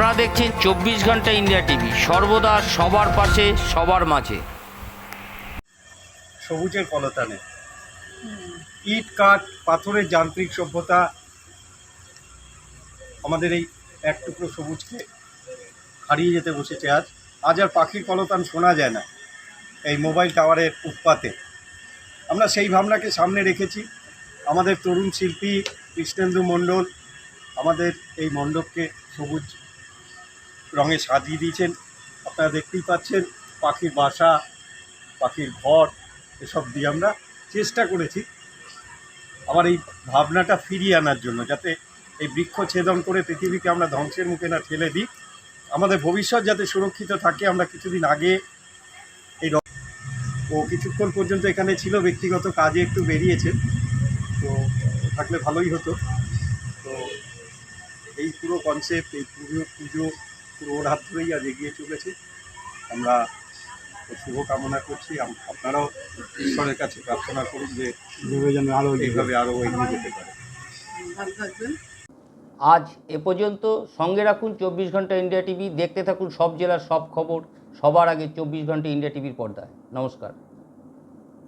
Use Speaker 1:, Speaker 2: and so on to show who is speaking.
Speaker 1: আপনারা দেখছেন চব্বিশ ঘণ্টা ইন্ডিয়া টিভি। সর্বদা সবার পাশে, সবার মাঝে।
Speaker 2: সবুজের কলতানে। ইট, কাঠ, পাথরের যান্ত্রিক সভ্যতা আমাদের এই এক টুকরো সবুজকে হারিয়ে যেতে বসেছে আজ। আজ আর পাখির কলতান শোনা যায় না এই মোবাইল টাওয়ারের উৎপাতে। আমরা সেই ভাবনাকে সামনে রেখেছি। আমাদের তরুণ শিল্পী কৃষ্ণেন্দু মণ্ডল আমাদের এই মণ্ডপকে সবুজ রঙে সাজিয়ে দিয়েছেন। আপনারা দেখতেই পাচ্ছেন, পাখির বাসা, পাখির ঘর, এসব দিয়ে আমরা চেষ্টা করেছি আবার এই ভাবনাটা ফিরিয়ে আনার জন্য, যাতে এই বৃক্ষ ছেদন করে পৃথিবীকে আমরা ধ্বংসের মুখে না ঠেলে দিই। আমাদের ভবিষ্যৎ যাতে সুরক্ষিত থাকে, আমরা কিছুদিন আগে এই ও কিছুক্ষণ পর্যন্ত এখানে ছিল, ব্যক্তিগত কাজে একটু বেরিয়েছে, তো থাকলে ভালোই হতো। তো এই পুরো কনসেপ্ট এই পুরো পুজো ওর হাত ধরেই আজ এগিয়ে চলেছে। আমরা শুভ কামনা করছি। আপনারাও ঈশ্বরের কাছে প্রার্থনা করুন যে
Speaker 3: যেন আরও
Speaker 2: এইভাবে আরও এগিয়ে যেতে পারে।
Speaker 1: আজ এ পর্যন্ত সঙ্গে রাখুন চব্বিশ ঘণ্টা ইন্ডিয়া টিভি। দেখতে থাকুন সব জেলার সব খবর। সবার আগে চব্বিশ ঘণ্টা ইন্ডিয়া টিভির পর্দায়। নমস্কার।